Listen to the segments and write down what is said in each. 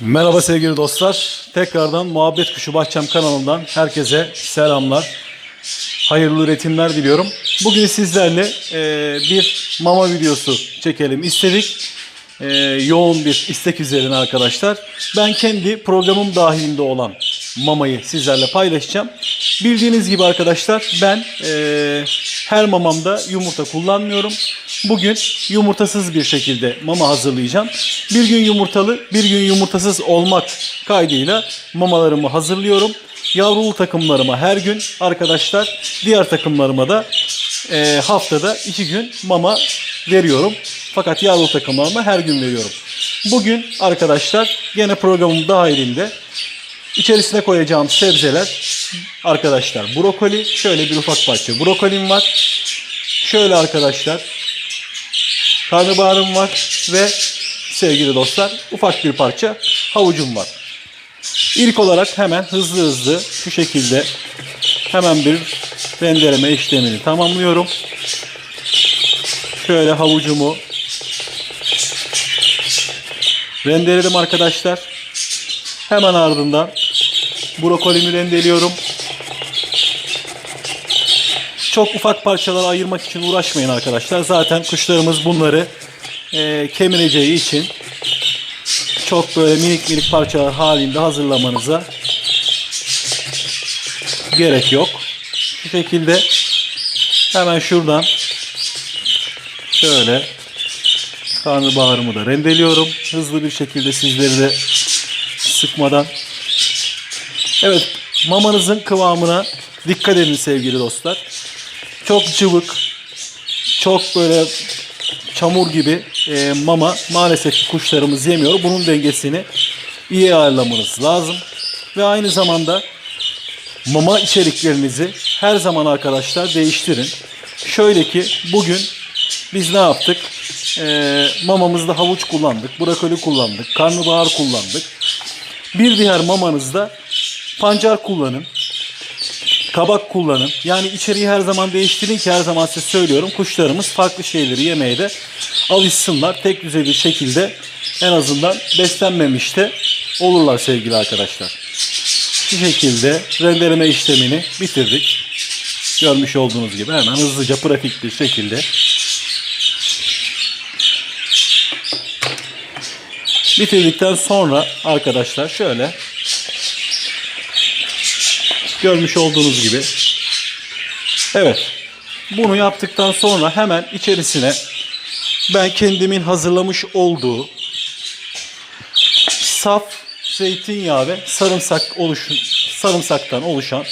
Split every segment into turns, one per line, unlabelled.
Merhaba sevgili dostlar. Tekrardan Muhabbet Kuşu Bahçem kanalından herkese selamlar. Hayırlı üretimler diliyorum. Bugün sizlerle e, bir mama videosu çekelim istedik. E, yoğun bir istek üzerine arkadaşlar. Ben kendi programım dahilinde olan mamayı sizlerle paylaşacağım. Bildiğiniz gibi arkadaşlar ben e, her mamamda yumurta kullanmıyorum. Bugün yumurtasız bir şekilde mama hazırlayacağım. Bir gün yumurtalı, bir gün yumurtasız olmak kaydıyla mamalarımı hazırlıyorum. Yavrulu takımlarıma her gün arkadaşlar, diğer takımlarıma da e, haftada iki gün mama veriyorum. Fakat yavrulu takımlarıma her gün veriyorum. Bugün arkadaşlar gene programım dahilinde İçerisine koyacağım sebzeler arkadaşlar brokoli. Şöyle bir ufak parça brokolim var. Şöyle arkadaşlar karnabaharım var ve sevgili dostlar ufak bir parça havucum var. İlk olarak hemen hızlı hızlı şu şekilde hemen bir rendeleme işlemini tamamlıyorum. Şöyle havucumu rendeledim arkadaşlar. Hemen ardından brokolimi rendeliyorum. Çok ufak parçalara ayırmak için uğraşmayın arkadaşlar. Zaten kuşlarımız bunları e, kemireceği için çok böyle minik minik parçalar halinde hazırlamanıza gerek yok. Şu şekilde hemen şuradan şöyle karnabaharımı da rendeliyorum. Hızlı bir şekilde sizleri de sıkmadan. Evet mamanızın kıvamına dikkat edin sevgili dostlar. Çok cıvık, çok böyle çamur gibi e, mama maalesef kuşlarımız yemiyor. Bunun dengesini iyi ayarlamanız lazım. Ve aynı zamanda mama içeriklerinizi her zaman arkadaşlar değiştirin. Şöyle ki bugün biz ne yaptık? E, mamamızda havuç kullandık, brokoli kullandık, karnabahar kullandık. Bir diğer mamanızda pancar kullanın. Kabak kullanın. Yani içeriği her zaman değiştirin ki her zaman size söylüyorum. Kuşlarımız farklı şeyleri yemeye de alışsınlar. Tek düzey bir şekilde en azından beslenmemiş de olurlar sevgili arkadaşlar. Bu şekilde rendeleme işlemini bitirdik. Görmüş olduğunuz gibi hemen hızlıca pratik bir şekilde bitirdikten sonra arkadaşlar şöyle görmüş olduğunuz gibi evet bunu yaptıktan sonra hemen içerisine ben kendimin hazırlamış olduğu saf zeytinyağı ve sarımsak oluşun sarımsaktan oluşan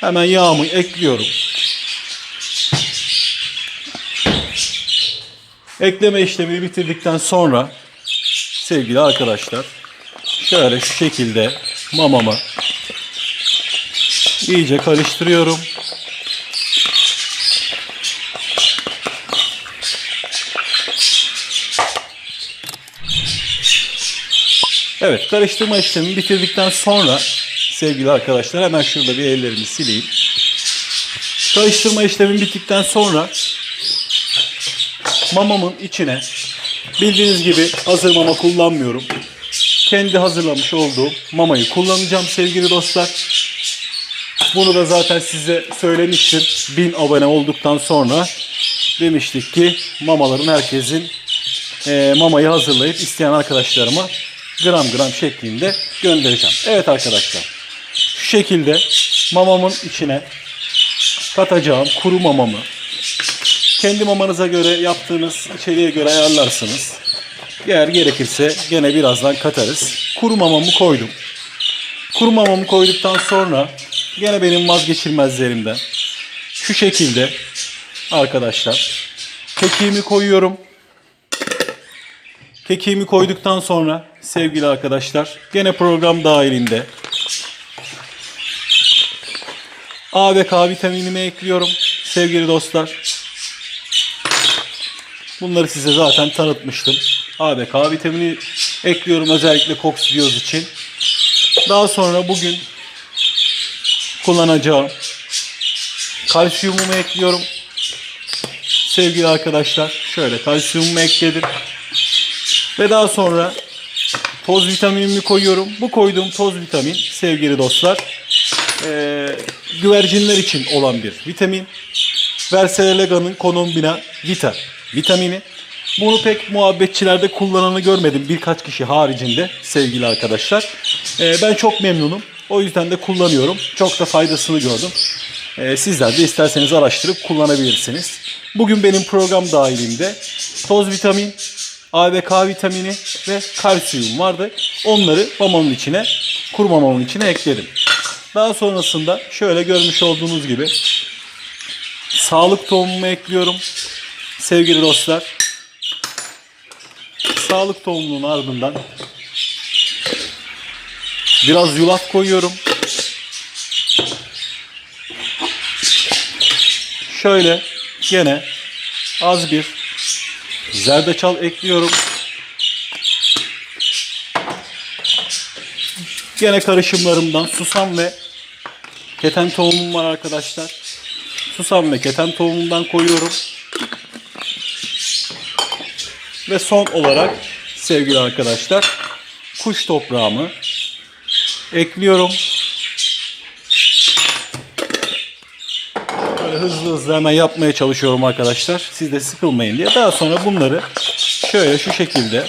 hemen yağımı ekliyorum. Ekleme işlemini bitirdikten sonra sevgili arkadaşlar şöyle şu şekilde mamamı iyice karıştırıyorum. Evet karıştırma işlemini bitirdikten sonra sevgili arkadaşlar hemen şurada bir ellerimi sileyim. Karıştırma işlemi bittikten sonra mamamın içine bildiğiniz gibi hazır mama kullanmıyorum. Kendi hazırlamış olduğum mamayı kullanacağım sevgili dostlar. Bunu da zaten size söylemiştim. 1000 abone olduktan sonra demiştik ki mamaların herkesin e, mamayı hazırlayıp isteyen arkadaşlarıma gram gram şeklinde göndereceğim. Evet arkadaşlar. Şu şekilde mamamın içine katacağım kuru mamamı kendi mamanıza göre yaptığınız içeriğe göre ayarlarsınız. Eğer gerekirse gene birazdan katarız. Kuru mamamı koydum. Kuru mamamı koyduktan sonra gene benim vazgeçilmezlerimden şu şekilde arkadaşlar kekiğimi koyuyorum. Kekiğimi koyduktan sonra sevgili arkadaşlar gene program dahilinde A ve K vitaminimi ekliyorum sevgili dostlar. Bunları size zaten tanıtmıştım. A ve K vitamini ekliyorum özellikle koksidiyoz için. Daha sonra bugün kullanacağım kalsiyumumu ekliyorum. Sevgili arkadaşlar şöyle kalsiyumumu ekledim. Ve daha sonra toz vitaminimi koyuyorum. Bu koyduğum toz vitamin sevgili dostlar e, güvercinler için olan bir vitamin. Verselega'nın Konombina Vita vitamini. Bunu pek muhabbetçilerde kullananı görmedim birkaç kişi haricinde sevgili arkadaşlar. Ee, ben çok memnunum. O yüzden de kullanıyorum. Çok da faydasını gördüm. Ee, sizler de isterseniz araştırıp kullanabilirsiniz. Bugün benim program dahilinde toz vitamin, A ve K vitamini ve kalsiyum vardı. Onları mamamın içine, kuru mamamın içine ekledim. Daha sonrasında şöyle görmüş olduğunuz gibi sağlık tohumumu ekliyorum. Sevgili dostlar, sağlık tohumunun ardından biraz yulaf koyuyorum. Şöyle gene az bir zerdeçal ekliyorum. Gene karışımlarımdan susam ve keten tohumum var arkadaşlar. Susam ve keten tohumundan koyuyorum. Ve son olarak sevgili arkadaşlar kuş toprağımı ekliyorum. Böyle hızlı hızlı hemen yapmaya çalışıyorum arkadaşlar. Siz de sıkılmayın diye. Daha sonra bunları şöyle şu şekilde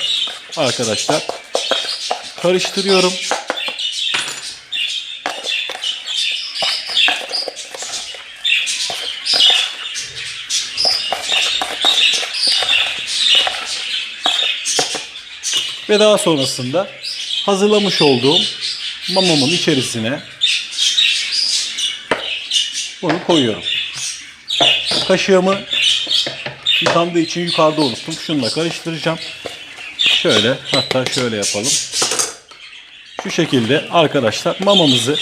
arkadaşlar karıştırıyorum. Ve daha sonrasında hazırlamış olduğum mamamın içerisine bunu koyuyorum. Kaşığımı yıkandığı için yukarıda unuttum. Şununla karıştıracağım. Şöyle hatta şöyle yapalım. Şu şekilde arkadaşlar mamamızı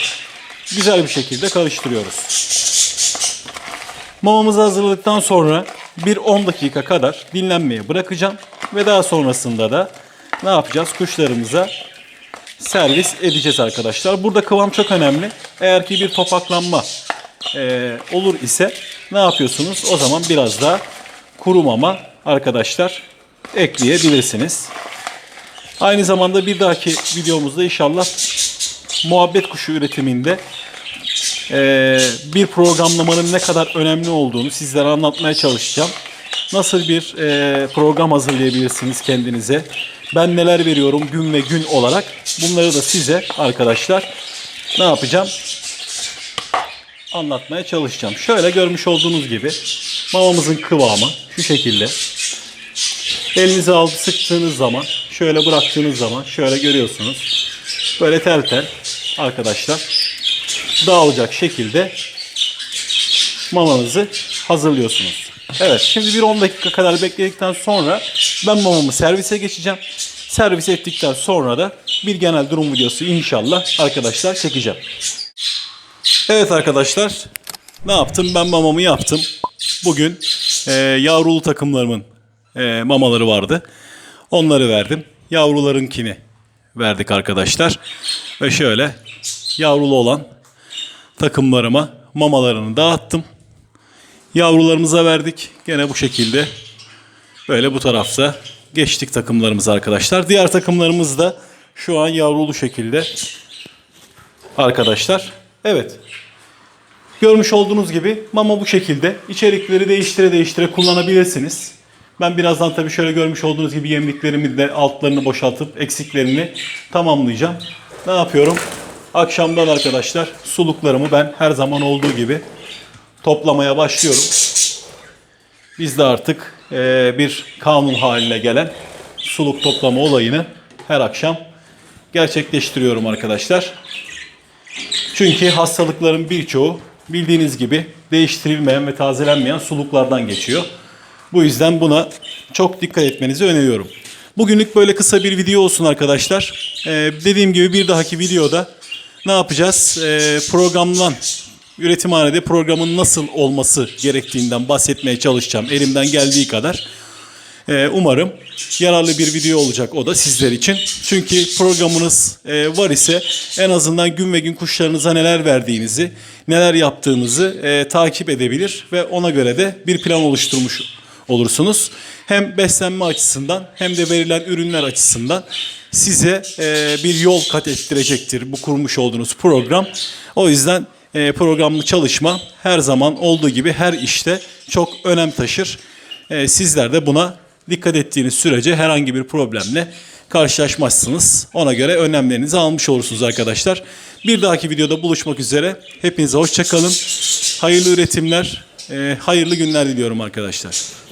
güzel bir şekilde karıştırıyoruz. Mamamızı hazırladıktan sonra bir 10 dakika kadar dinlenmeye bırakacağım. Ve daha sonrasında da ne yapacağız? Kuşlarımıza servis edeceğiz arkadaşlar. Burada kıvam çok önemli. Eğer ki bir topaklanma e, olur ise ne yapıyorsunuz? O zaman biraz daha kuru mama arkadaşlar ekleyebilirsiniz. Aynı zamanda bir dahaki videomuzda inşallah muhabbet kuşu üretiminde e, bir programlamanın ne kadar önemli olduğunu sizlere anlatmaya çalışacağım. Nasıl bir e, program hazırlayabilirsiniz kendinize? Ben neler veriyorum gün ve gün olarak? Bunları da size arkadaşlar ne yapacağım? Anlatmaya çalışacağım. Şöyle görmüş olduğunuz gibi mamamızın kıvamı şu şekilde. Elinize alıp sıktığınız zaman, şöyle bıraktığınız zaman şöyle görüyorsunuz. Böyle tel tel arkadaşlar dağılacak şekilde mamanızı hazırlıyorsunuz. Evet şimdi bir 10 dakika kadar bekledikten sonra ben mamamı servise geçeceğim. Servis ettikten sonra da bir genel durum videosu inşallah arkadaşlar çekeceğim. Evet arkadaşlar ne yaptım ben mamamı yaptım. Bugün e, yavrulu takımlarımın e, mamaları vardı. Onları verdim. Yavrularınkini verdik arkadaşlar. Ve şöyle yavrulu olan takımlarıma mamalarını dağıttım. Yavrularımıza verdik. Gene bu şekilde böyle bu tarafta geçtik takımlarımız arkadaşlar. Diğer takımlarımız da şu an yavrulu şekilde arkadaşlar. Evet. Görmüş olduğunuz gibi mama bu şekilde. İçerikleri değiştire değiştire kullanabilirsiniz. Ben birazdan tabii şöyle görmüş olduğunuz gibi yemliklerimi de altlarını boşaltıp eksiklerini tamamlayacağım. Ne yapıyorum? Akşamdan arkadaşlar suluklarımı ben her zaman olduğu gibi toplamaya başlıyorum. Biz de artık eee, bir kanun haline gelen suluk toplama olayını her akşam gerçekleştiriyorum arkadaşlar. Çünkü hastalıkların birçoğu bildiğiniz gibi değiştirilmeyen ve tazelenmeyen suluklardan geçiyor. Bu yüzden buna çok dikkat etmenizi öneriyorum. Bugünlük böyle kısa bir video olsun arkadaşlar. Ee, dediğim gibi bir dahaki videoda ne yapacağız? Ee, programlan üretimhanede programın nasıl olması gerektiğinden bahsetmeye çalışacağım elimden geldiği kadar. Ee, umarım yararlı bir video olacak o da sizler için. Çünkü programınız e, var ise en azından gün ve gün kuşlarınıza neler verdiğinizi, neler yaptığınızı e, takip edebilir ve ona göre de bir plan oluşturmuş olursunuz. Hem beslenme açısından hem de verilen ürünler açısından size e, bir yol kat ettirecektir bu kurmuş olduğunuz program. O yüzden e, programlı çalışma her zaman olduğu gibi her işte çok önem taşır. E, sizler de buna dikkat ettiğiniz sürece herhangi bir problemle karşılaşmazsınız. Ona göre önlemlerinizi almış olursunuz arkadaşlar. Bir dahaki videoda buluşmak üzere. Hepinize hoşçakalın. Hayırlı üretimler, e, hayırlı günler diliyorum arkadaşlar.